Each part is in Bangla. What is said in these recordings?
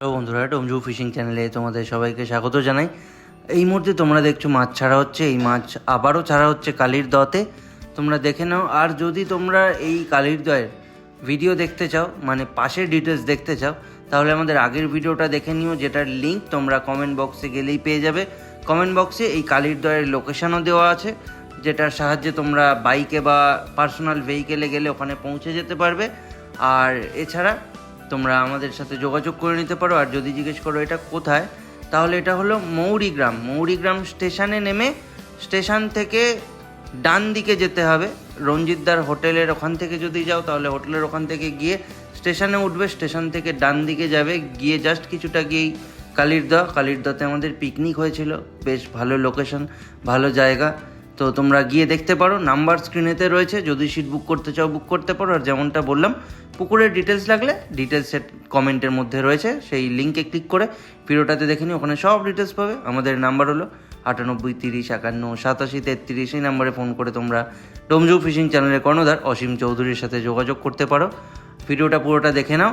বন্ধুরা, ডোমজু ফিশিং চ্যানেলে তোমাদের সবাইকে স্বাগত জানাই। এই মুহূর্তে তোমরা দেখছ মাছ ছাড়া হচ্ছে, এই মাছ আবারও ছাড়া হচ্ছে কালির দতে। তোমরা দেখে নাও, আর যদি তোমরা এই কালির দয়ের ভিডিও দেখতে চাও মানে পাশের ডিটেলস দেখতে চাও, তাহলে আমাদের আগের ভিডিওটা দেখে নিও, যেটার লিঙ্ক তোমরা কমেন্ট বক্সে গেলেই পেয়ে যাবে। কমেন্ট বক্সে এই কালির দয়ের লোকেশনও দেওয়া আছে, যেটার সাহায্যে তোমরা বাইকে বা পার্সোনাল ভেহিকেলে গেলে ওখানে পৌঁছে যেতে পারবে। আর এছাড়া তোমরা আমাদের সাথে যোগাযোগ করে নিতে পারো, আর যদি জিজ্ঞেস করো এটা কোথায়, তাহলে এটা হলো মৌরিগ্রাম। মৌরিগ্রাম স্টেশনে নেমে স্টেশন থেকে ডান দিকে যেতে হবে। রঞ্জিতদার হোটেলের ওখান থেকে যদি যাও, তাহলে হোটেলের ওখান থেকে গিয়ে স্টেশনে উঠবে। স্টেশন থেকে ডান দিকে যাবে, গিয়ে জাস্ট কিছুটা গিয়েই কালিরদহ। কালিরদহতে আমাদের পিকনিক হয়েছিল। বেশ ভালো লোকেশন ভালো জায়গা। তো তোমরা গিয়ে দেখতে পারো, নাম্বার স্ক্রিনেতে রয়েছে, যদি সিট বুক করতে চাও বুক করতে পারো, আর যেমনটা বললাম, পুকুরের ডিটেলস লাগলে ডিটেলসের কমেন্টের মধ্যে রয়েছে, সেই লিঙ্কে ক্লিক করে ভিডিওটাতে দেখে নিও, ওখানে সব ডিটেলস পাবে। আমাদের নাম্বার হলো আটানব্বই, তিরিশ, একান্ন, সাতাশি, তেত্রিশ, এই নাম্বারে ফোন করে তোমরা ডোমজু ফিশিং চ্যানেলের কর্ণধার অসীম চৌধুরীর সাথে যোগাযোগ করতে পারো। ভিডিওটা পুরোটা দেখে নাও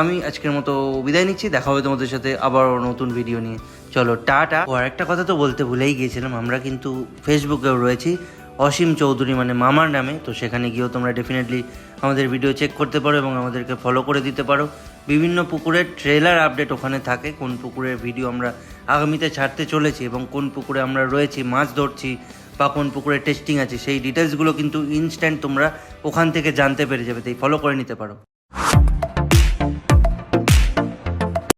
আমি আজকের মতো বিদায় নিচ্ছি। দেখা হবে তোমাদের সাথে আবার নতুন ভিডিও নিয়ে। চলো, টাটা। ও একটা কথা তো বলতে ভুলেই গিয়েছিলাম, আমরা কিন্তু ফেসবুকেও রয়েছি। অসীম চৌধুরী মানে মামার নামে, তো সেখানে গিয়েও তোমরা ডেফিনেটলি আমাদের ভিডিও চেক করতে পারো এবং আমাদেরকে ফলো করে দিতে পারো। বিভিন্ন পুকুরের ট্রেলার আপডেট ওখানে থাকে, কোন পুকুরের ভিডিও আমরা আগামীতে ছাড়তে চলেছি এবং কোন পুকুরে আমরা রয়েছি, মাছ ধরছি বা কোন পুকুরে টেস্টিং আছে, সেই ডিটেলসগুলো কিন্তু ইনস্ট্যান্ট তোমরা ওখান থেকে জানতে পেরে যাবে, তাই ফলো করে নিতে পারো।